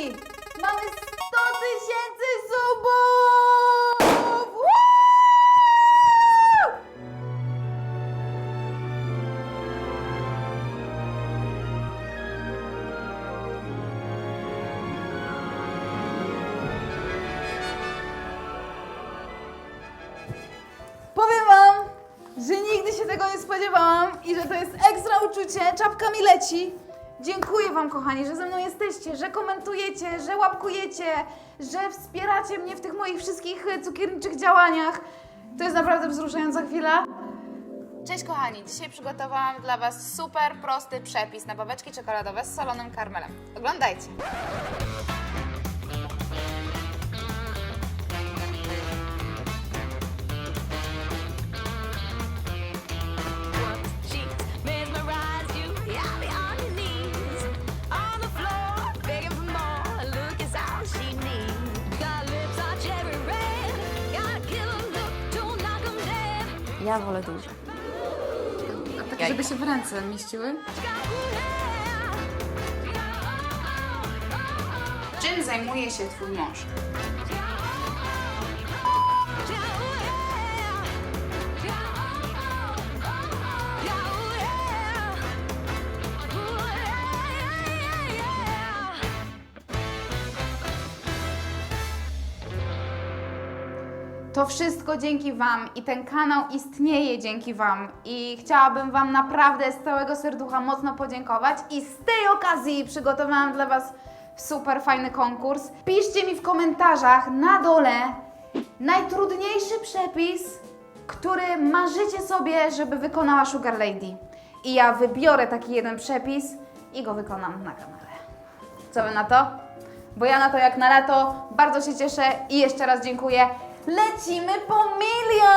Mamy 100 tysięcy subów! Woo! Powiem wam, że nigdy się tego nie spodziewałam i że to jest ekstra uczucie. Czapka mi leci. Dziękuję wam, kochani, że ze mną jesteście, że komentujecie, że łapkujecie, że wspieracie mnie w tych moich wszystkich cukierniczych działaniach. To jest naprawdę wzruszająca chwila. Cześć kochani, dzisiaj przygotowałam dla Was super prosty przepis na babeczki czekoladowe z solonym karmelem. Oglądajcie! Ja wolę duże. A tak, żeby się w ręce mieściły. Czym zajmuje się Twój mąż? To wszystko dzięki Wam i ten kanał istnieje dzięki Wam. I chciałabym Wam naprawdę z całego serducha mocno podziękować. I z tej okazji przygotowałam dla Was super fajny konkurs. Piszcie mi w komentarzach na dole najtrudniejszy przepis, który marzycie sobie, żeby wykonała Sugar Lady. I ja wybiorę taki jeden przepis i go wykonam na kanale. Co wy na to? Bo ja na to jak na lato bardzo się cieszę i jeszcze raz dziękuję. Lecimy po milion!